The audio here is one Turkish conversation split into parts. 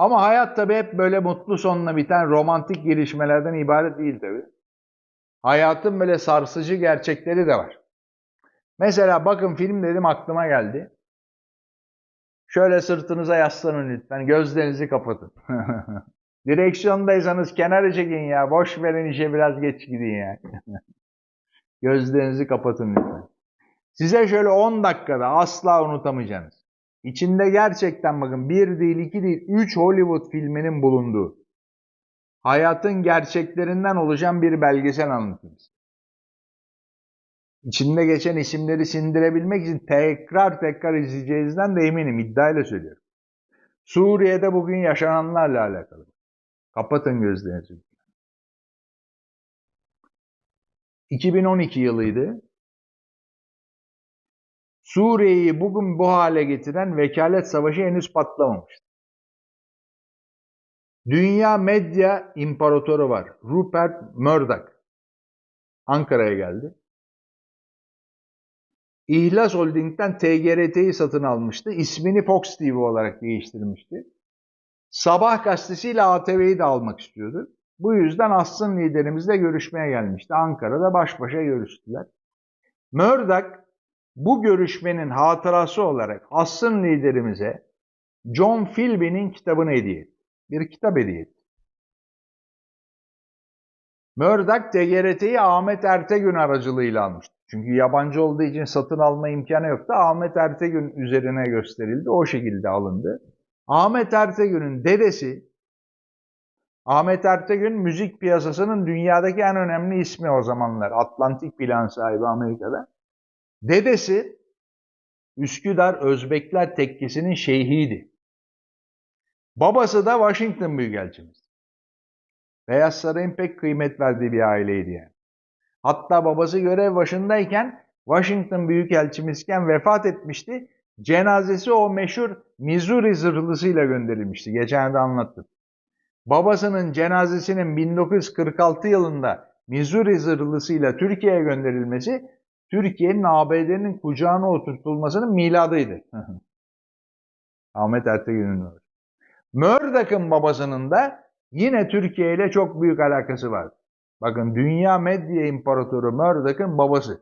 Ama hayat tabii hep böyle mutlu sonla biten romantik gelişmelerden ibaret değil tabii. Hayatın böyle sarsıcı gerçekleri de var. Mesela bakın film dedim aklıma geldi. Şöyle sırtınıza yaslanın lütfen. Gözlerinizi kapatın. Direksiyondaysanız kenara çekin ya. Boş verin işe biraz geç gidin ya. Gözlerinizi kapatın lütfen. Size şöyle 10 dakikada asla unutamayacağınız. İçinde gerçekten bakın bir değil, iki değil, üç Hollywood filminin bulunduğu hayatın gerçeklerinden oluşan bir belgesel anlatayım size. İçinde geçen isimleri sindirebilmek için tekrar tekrar izleyeceğinizden de eminim, iddiayla söylüyorum. Suriye'de bugün yaşananlarla alakalı. Kapatın gözlerinizi. 2012 yılıydı. Suriye'yi bugün bu hale getiren vekalet savaşı henüz patlamamıştı. Dünya medya imparatoru var. Rupert Murdoch. Ankara'ya geldi. İhlas Holding'den TGRT'yi satın almıştı. İsmini Fox TV olarak değiştirmişti. Sabah gazetesiyle ATV'yi de almak istiyordu. Bu yüzden Aslı'nın liderimizle görüşmeye gelmişti. Ankara'da baş başa görüştüler. Murdoch bu görüşmenin hatırası olarak Aslı'nın liderimize John Philby'nin kitabını hediye etti. Bir kitap hediye etti. Murdoch TGRT'yi Ahmet Ertegün aracılığıyla almıştı. Çünkü yabancı olduğu için satın alma imkanı yoktu. Ahmet Ertegün üzerine gösterildi. O şekilde alındı. Ahmet Ertegün'ün dedesi Ahmet Ertegün müzik piyasasının dünyadaki en önemli ismi o zamanlar. Atlantik plan sahibi Amerika'da. Dedesi Üsküdar Özbekler Tekkesi'nin şeyhiydi. Babası da Washington Büyükelçimiz. Beyaz Saray'ın pek kıymet verdiği bir aileydi yani. Hatta babası görev başındayken Washington Büyükelçimizken vefat etmişti. Cenazesi o meşhur Missouri zırhlısıyla gönderilmişti. Geçen de anlattım. Babasının cenazesinin 1946 yılında Missouri zırhlısıyla Türkiye'ye gönderilmesi Türkiye'nin ABD'nin kucağına oturtulmasının miladıydı. Ahmet Ertegün'ün var. Murdoch'ın babasının da yine Türkiye ile çok büyük alakası var. Bakın Dünya Medya İmparatoru Murdoch'ın babası.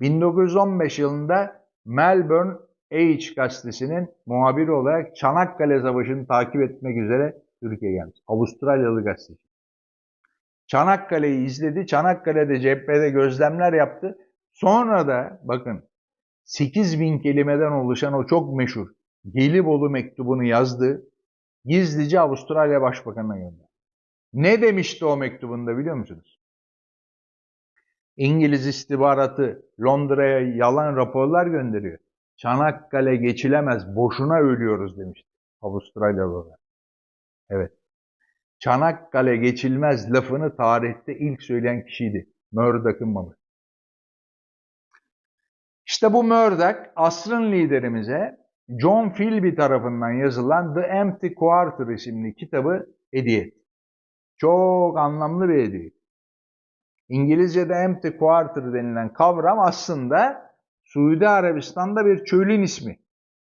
1915 yılında Melbourne Age gazetesinin muhabiri olarak Çanakkale Savaşı'nı takip etmek üzere Türkiye'ye gelmiş. Avustralyalı gazeteci. Çanakkale'yi izledi. Çanakkale'de cephede gözlemler yaptı. Sonra da bakın 8 bin kelimeden oluşan o çok meşhur Gelibolu mektubunu yazdı. Gizlice Avustralya Başbakanı'na gönderdi. Ne demişti o mektubunda biliyor musunuz? İngiliz istihbaratı Londra'ya yalan raporlar gönderiyor. Çanakkale geçilemez, boşuna ölüyoruz demişti Avustralyalılar. Evet. Çanakkale geçilmez lafını tarihte ilk söyleyen kişiydi. Murdoch'ın babası. İşte bu Murdoch asrın liderimize John Philby tarafından yazılan The Empty Quarter isimli kitabı hediye etti. Çok anlamlı bir hediye. İngilizce'de empty quarter denilen kavram aslında Suudi Arabistan'da bir çölün ismi.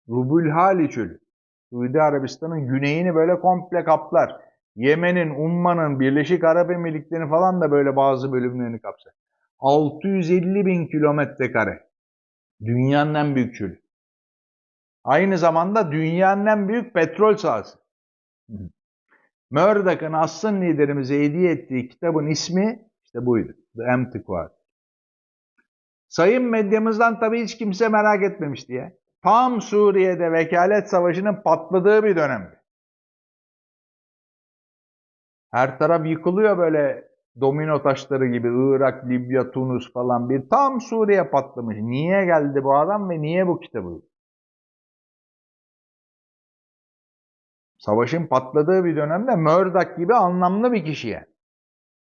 Rubulhali çölü. Suudi Arabistan'ın güneyini böyle komple kaplar. Yemen'in, Umman'ın, Birleşik Arap Emirlikleri'nin falan da böyle bazı bölümlerini kapsar. 650 bin kilometre kare. Dünyanın en büyük çölü. Aynı zamanda dünyanın en büyük petrol sahası. Murdoch'ın asrın liderimize hediye ettiği kitabın ismi işte buydu. The Empty Quarter. Sayın medyamızdan tabii hiç kimse merak etmemiş diye. Tam Suriye'de vekalet savaşının patladığı bir dönemdi. Her taraf yıkılıyor böyle domino taşları gibi Irak, Libya, Tunus falan bir tam Suriye patlamış. Niye geldi bu adam ve niye bu kitabı? Savaşın patladığı bir dönemde Murdoch gibi anlamlı bir kişiye.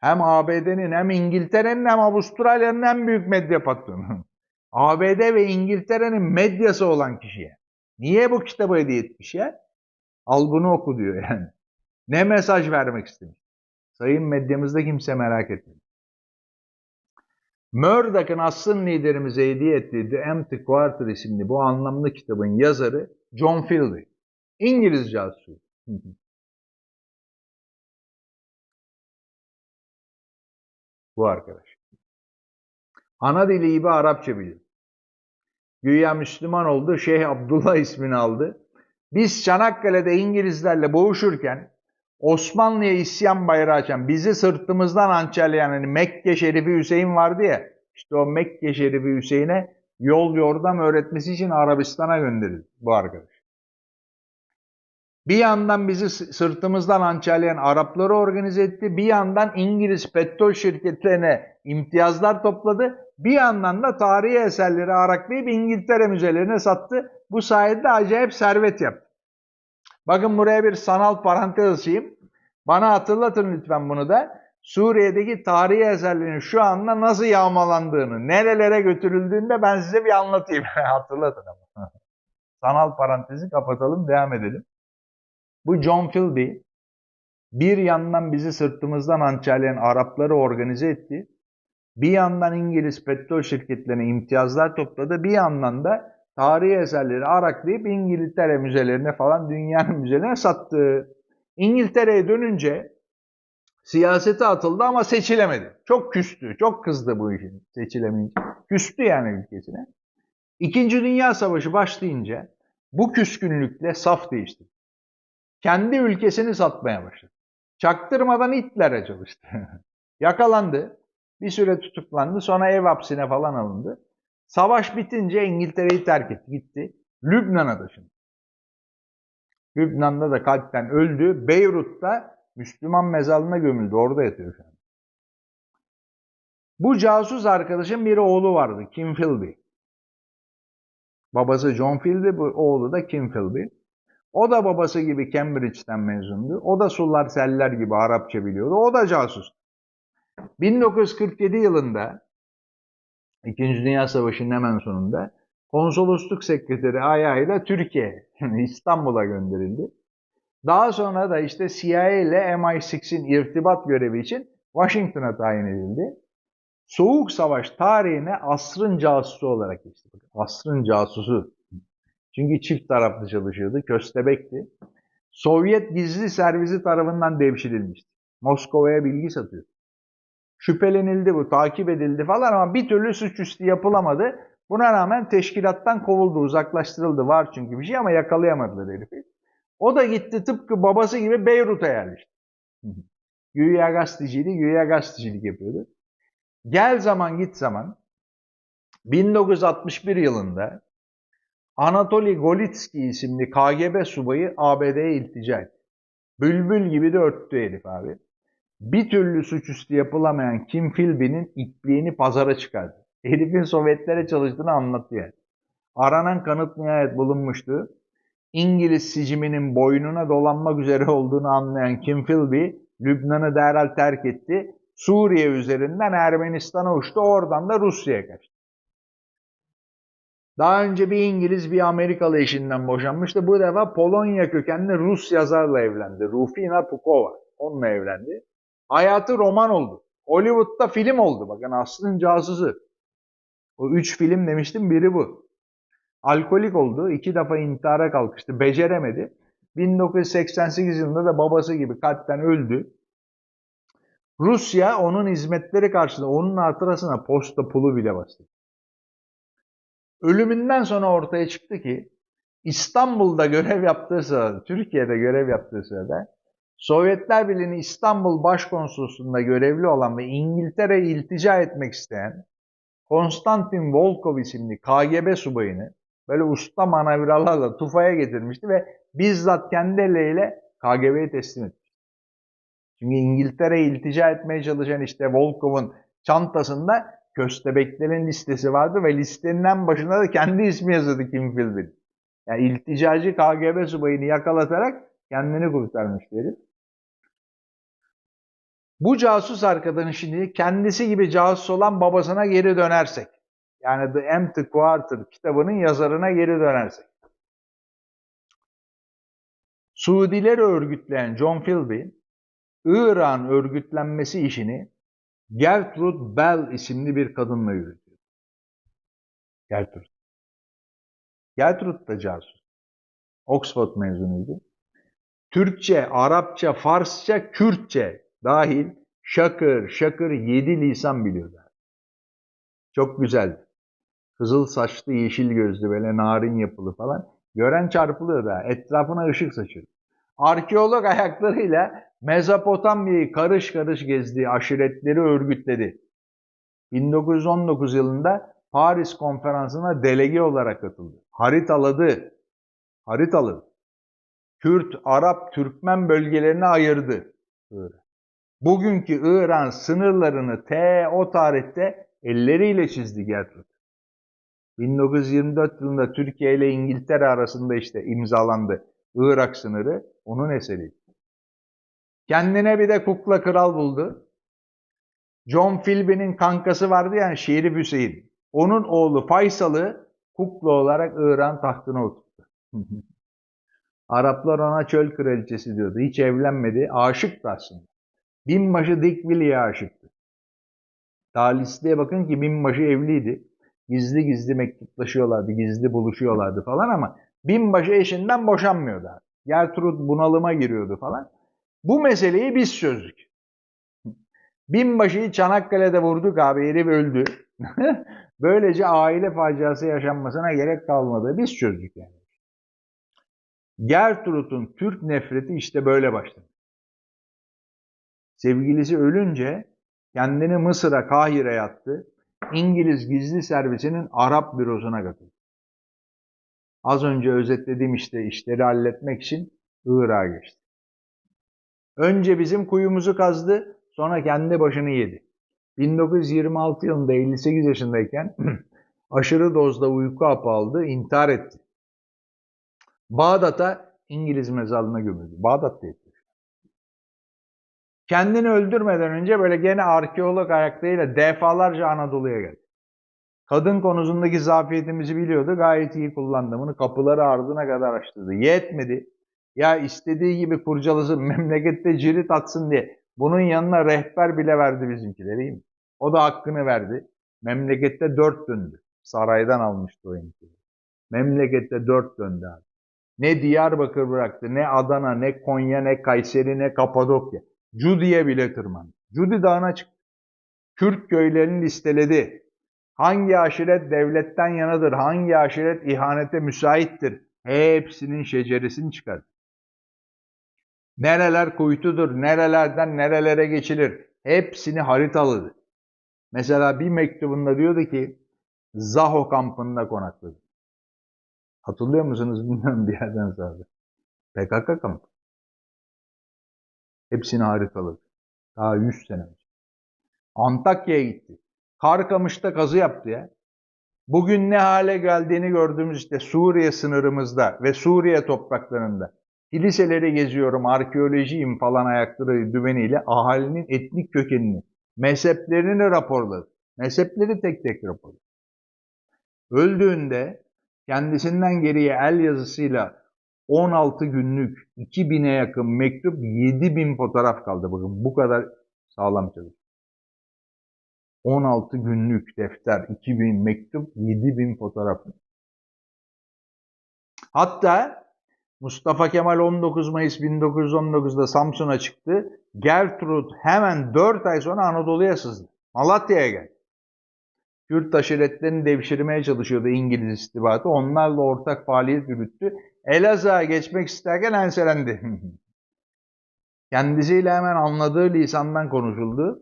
Hem ABD'nin hem İngiltere'nin hem Avustralya'nın en büyük medya patronu. ABD ve İngiltere'nin medyası olan kişiye. Niye bu kitabı hediye etmiş ya? Al bunu oku diyor yani. Ne mesaj vermek istemiş? Sayın medyamızda kimse merak etmiyor. Murdoch'ın asrın liderimize hediye ettiği The Empty Quarter isimli bu anlamlı kitabın yazarı John Philby. İngiliz casusu. Bu arkadaş. Ana dili gibi Arapça bilir. Güya Müslüman oldu, Şeyh Abdullah ismini aldı. Biz Çanakkale'de İngilizlerle boğuşurken Osmanlı'ya isyan bayrağı açan, bizi sırtımızdan hançerleyen hani Mekke Şerifi Hüseyin vardı ya, işte o Mekke Şerifi Hüseyin'e yol yordam öğretmesi için Arabistan'a gönderildi bu arkadaş. Bir yandan bizi sırtımızdan hançerleyen Arapları organize etti. Bir yandan İngiliz petrol şirketlerine imtiyazlar topladı. Bir yandan da tarihi eserleri araklayıp İngiltere müzelerine sattı. Bu sayede acayip servet yaptı. Bakın buraya bir sanal parantez açayım. Bana hatırlatın lütfen bunu da. Suriye'deki tarihi eserlerin şu anda nasıl yağmalandığını, nerelere götürüldüğünü de ben size bir anlatayım. hatırlatın ama. Sanal parantezi kapatalım, devam edelim. Bu John Philby bir yandan bizi sırtımızdan hançerleyen Arapları organize etti. Bir yandan İngiliz petrol şirketlerine imtiyazlar topladı. Bir yandan da tarihi eserleri araklayıp İngiltere müzelerine falan dünyanın müzelerine sattı. İngiltere'ye dönünce siyasete atıldı ama seçilemedi. Çok küstü, çok kızdı bu işin seçilemeyince. Küstü yani ülkesine. İkinci Dünya Savaşı başlayınca bu küskünlükle saf değişti. Kendi ülkesini satmaya başladı. Çaktırmadan Hitler'e çalıştı. Yakalandı. Bir süre tutuklandı. Sonra ev hapsine falan alındı. Savaş bitince İngiltere'yi terk etti. Gitti. Lübnan'a taşındı. Lübnan'da da kalpten öldü. Beyrut'ta Müslüman mezarlığına gömüldü. Orada yatıyor şu an. Bu casus arkadaşın bir oğlu vardı. Kim Philby. Babası John Philby, bu oğlu da Kim Philby. O da babası gibi Cambridge'den mezundu. O da sular seller gibi Arapça biliyordu. O da casus. 1947 yılında İkinci Dünya Savaşı'nın hemen sonunda konsolosluk sekreteri ayağıyla Türkiye, İstanbul'a gönderildi. Daha sonra da işte CIA ile MI6'in irtibat görevi için Washington'a tayin edildi. Soğuk Savaş tarihine asrın casusu olarak geçti. Bakın, Asrın casusu. Çünkü çift taraflı çalışıyordu, köstebekti. Sovyet gizli servisi tarafından devşirilmişti. Moskova'ya bilgi satıyor. Şüphelenildi bu, takip edildi falan ama bir türlü suçüstü yapılamadı. Buna rağmen teşkilattan kovuldu, uzaklaştırıldı. Var çünkü bir şey ama yakalayamadılar herifi. O da gitti tıpkı babası gibi Beyrut'a yerleşti. güya gazeteciydi, güya gazetecilik yapıyordu. Gel zaman git zaman 1961 yılında Anatoly Golitsky isimli KGB subayı ABD'ye iltica etti. Bülbül gibi de öttü herif abi. Bir türlü suçüstü yapılamayan Kim Philby'nin ipliğini pazara çıkardı. Herifin Sovyetlere çalıştığını anlattı yani. Aranan kanıt nihayet bulunmuştu. İngiliz siciminin boynuna dolanmak üzere olduğunu anlayan Kim Philby, Lübnan'ı derhal terk etti. Suriye üzerinden Ermenistan'a uçtu, oradan da Rusya'ya kaçtı. Daha önce bir İngiliz bir Amerikalı eşinden boşanmıştı. Bu defa Polonya kökenli Rus yazarla evlendi. Rufina Pukova. Onunla evlendi. Hayatı roman oldu. Hollywood'da film oldu. Bakın aslın casusu. O üç film demiştim biri bu. Alkolik oldu. iki defa intihara kalkıştı. Beceremedi. 1988 yılında da babası gibi kalpten öldü. Rusya onun hizmetleri karşılığında onun hatırasına posta pulu bile bastı. Ölümünden sonra ortaya çıktı ki İstanbul'da görev yaptığı sırada, Türkiye'de görev yaptığı sırada Sovyetler Birliği'nin İstanbul Başkonsolosluğu'nda görevli olan ve İngiltere'ye iltica etmek isteyen Konstantin Volkov isimli KGB subayını böyle usta manavralarla Tufa'ya getirmişti ve bizzat kendi elleriyle KGB'ye teslim etti. Çünkü İngiltere'ye iltica etmeye çalışan işte Volkov'un çantasında köstebeklerin listesi vardı ve listenin en başında da kendi ismi yazıyordu Kim Philby. Yani ilticacı KGB subayını yakalatarak kendini kurtarmıştı herif. Bu casus arkadaşın şimdi kendisi gibi casus olan babasına geri dönersek, yani The Empty Quarter kitabının yazarına geri dönersek. Suudileri örgütleyen John Philby, İran örgütlenmesi işini Gertrude Bell isimli bir kadınla yürütüyor. Gertrude. Gertrude da casus. Oxford mezunuydu. Türkçe, Arapça, Farsça, Kürtçe dahil şakır şakır yedi lisan biliyordu. Çok güzeldi. Kızıl saçlı, yeşil gözlü, böyle narin yapılı falan. Gören çarpılıyor da etrafına ışık saçıyor. Arkeolog ayaklarıyla Mezopotamya'yı karış karış gezdi, aşiretleri örgütledi. 1919 yılında Paris konferansına delege olarak katıldı. Haritaladı. Haritaladı. Kürt, Arap, Türkmen bölgelerini ayırdı. Irak. Bugünkü İran sınırlarını T o tarihte elleriyle çizdi Gertrud. 1924 yılında Türkiye ile İngiltere arasında işte imzalandı Irak sınırı. Onun eseri. Kendine bir de kukla kral buldu. John Philby'nin kankası vardı yani Şerif Hüseyin. Onun oğlu Faysal'ı kukla olarak İran tahtına oturttu. Araplar ona çöl kraliçesi diyordu. Hiç evlenmedi. Aşıktı aslında. Binbaşı Dikvili'ye aşıktı. Talihsizliğe bakın ki binbaşı evliydi. Gizli gizli mektuplaşıyorlardı, gizli buluşuyorlardı falan ama binbaşı eşinden boşanmıyordu. Gertrud bunalıma giriyordu falan. Bu meseleyi biz çözdük. Binbaşıyı Çanakkale'de vurduk abi, herif öldü. Böylece aile faciası yaşanmasına gerek kalmadı. Biz çözdük yani. Gertrud'un Türk nefreti işte böyle başladı. Sevgilisi ölünce kendini Mısır'a, Kahire'ye attı. İngiliz gizli servisinin Arap bürosuna katıldı. Az önce özetlediğim işte işleri halletmek için Irak'a geçti. Önce bizim kuyumuzu kazdı, sonra kendi başını yedi. 1926 yılında 58 yaşındayken aşırı dozda uyku hapı aldı, intihar etti. Bağdat'a İngiliz mezarlığına gömüldü. Bağdat'ta etti. Kendini öldürmeden önce böyle gene arkeolog ayaklarıyla defalarca Anadolu'ya geldi. Kadın konusundaki zafiyetimizi biliyordu. Gayet iyi kullandı. Bunu kapıları ardına kadar açtırdı. Yetmedi. Ya istediği gibi kurcalasın, memlekette cirit atsın diye. Bunun yanına rehber bile verdi bizimkiler değil mi? O da hakkını verdi. Memlekette dört döndü. Saraydan almıştı o imkanı. Memlekette dört döndü abi. Ne Diyarbakır bıraktı, ne Adana, ne Konya, ne Kayseri, ne Kapadokya. Cudi'ye bile tırmandı. Cudi dağına çıktı. Kürt köylerini listeledi. Hangi aşiret devletten yanadır, hangi aşiret ihanete müsaittir? Hepsinin şeceresini çıkardı. Nereler kuytudur, nerelerden nerelere geçilir? Hepsini haritaladı. Mesela bir mektubunda diyordu ki Zaho kampında konakladı. Hatırlıyor musunuz bilmiyorum bir yerden sonra. PKK kampı. Hepsini haritaladı. Daha 100 sene önce. Antakya'ya gitti. Karkamış'ta kazı yaptı ya. Bugün ne hale geldiğini gördüğümüz işte Suriye sınırımızda ve Suriye topraklarında kiliseleri geziyorum, arkeolojiyim falan ayakları düveniyle ahalinin etnik kökenini, mezheplerini raporladı. Mezhepleri tek tek raporladı. Öldüğünde kendisinden geriye el yazısıyla 16 günlük 2000'e yakın mektup 7000 fotoğraf kaldı. Bakın bu kadar sağlam çalışıyor. 16 günlük defter, 2000 mektup, 7000 fotoğraf. Hatta Mustafa Kemal 19 Mayıs 1919'da Samsun'a çıktı. Gertrud hemen 4 ay sonra Anadolu'ya sızdı. Malatya'ya geldi. Kürt aşiretlerini devşirmeye çalışıyordu İngiliz istihbaratı. Onlarla ortak faaliyet yürüttü. Elazığ'a geçmek isterken enselendi. Kendisiyle hemen anladığı lisandan konuşuldu.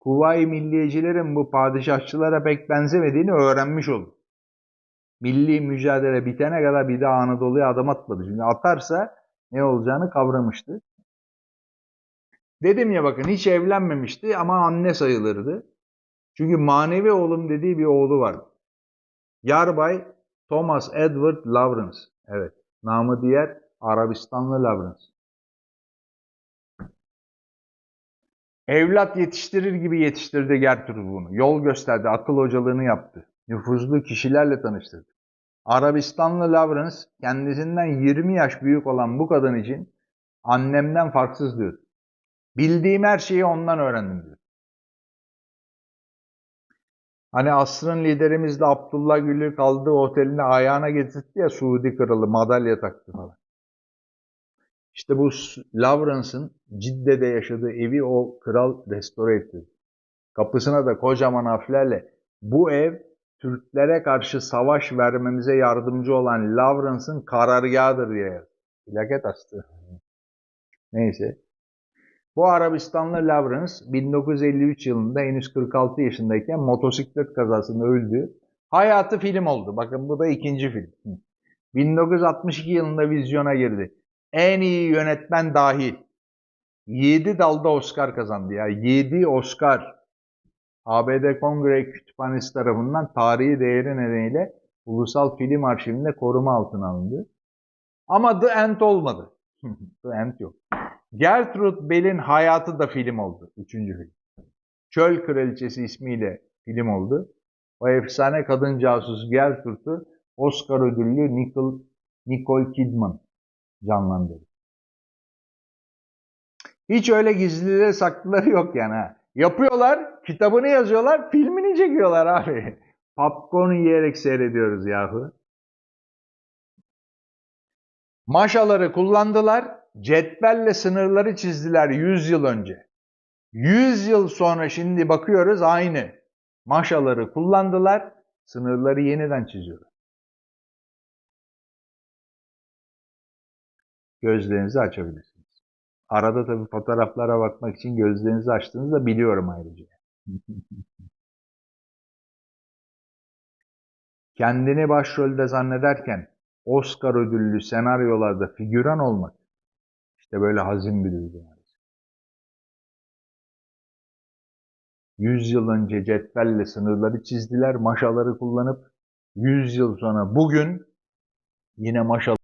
Kuvayi milliyecilerin bu padişahçılara pek benzemediğini öğrenmiş oldu. Milli mücadele bitene kadar bir daha Anadolu'ya adım atmadı. Çünkü atarsa ne olacağını kavramıştı. Dedim ya bakın hiç evlenmemişti ama anne sayılırdı. Çünkü manevi oğlum dediği bir oğlu vardı. Yarbay Thomas Edward Lawrence. Evet. Namı diğer Arabistanlı Lawrence. Evlat yetiştirir gibi yetiştirdi Gertrude bunu. Yol gösterdi, akıl hocalığını yaptı. Nüfuzlu kişilerle tanıştırdı. Arabistanlı Lawrence kendisinden 20 yaş büyük olan bu kadın için annemden farksız diyor. Bildiğim her şeyi ondan öğrendim diyor. Hani asrın liderimiz de Abdullah Gül'ü kaldığı oteline ayağına getirdi ya Suudi kralı madalya taktı falan. İşte bu Lawrence'ın Cidde'de yaşadığı evi o kral restore etti. Kapısına da kocaman harflerle bu ev Türklere karşı savaş vermemize yardımcı olan Lawrence'ın karargahıdır diye. Plaket astı. Neyse. Bu Arabistanlı Lawrence 1953 yılında henüz 46 yaşındayken motosiklet kazasında öldü. Hayatı film oldu. Bakın bu da ikinci film. Hı. 1962 yılında vizyona girdi. En iyi yönetmen dahil. 7 dalda Oscar kazandı ya. 7 Oscar. ABD Kongre Kütüphanesi tarafından tarihi değeri nedeniyle Ulusal Film Arşivinde koruma altına alındı. Ama The End olmadı. The End yok. Gertrude Bell'in hayatı da film oldu. Üçüncü film. Çöl Kraliçesi ismiyle film oldu. O efsane kadın casus Gertrude'u Oscar ödüllü Nicole, Nicole Kidman canlandırdı. Hiç öyle gizlileri saklıları yok yani ha. Yapıyorlar, kitabını yazıyorlar, filmini çekiyorlar abi. Popcorn yiyerek seyrediyoruz yahu. Maşaları kullandılar, cetvelle sınırları çizdiler 100 yıl önce. 100 yıl sonra şimdi bakıyoruz aynı. Maşaları kullandılar, sınırları yeniden çiziyorlar. Gözlerinizi açabilirsiniz. Arada tabii fotoğraflara bakmak için gözlerinizi açtığınızı da biliyorum ayrıca. Kendini başrolde zannederken Oscar ödüllü senaryolarda figüran olmak işte böyle hazin bir duygu. maalesef. 100 yıl önce cetvelle sınırları çizdiler, maşaları kullanıp 100 yıl sonra bugün yine maşa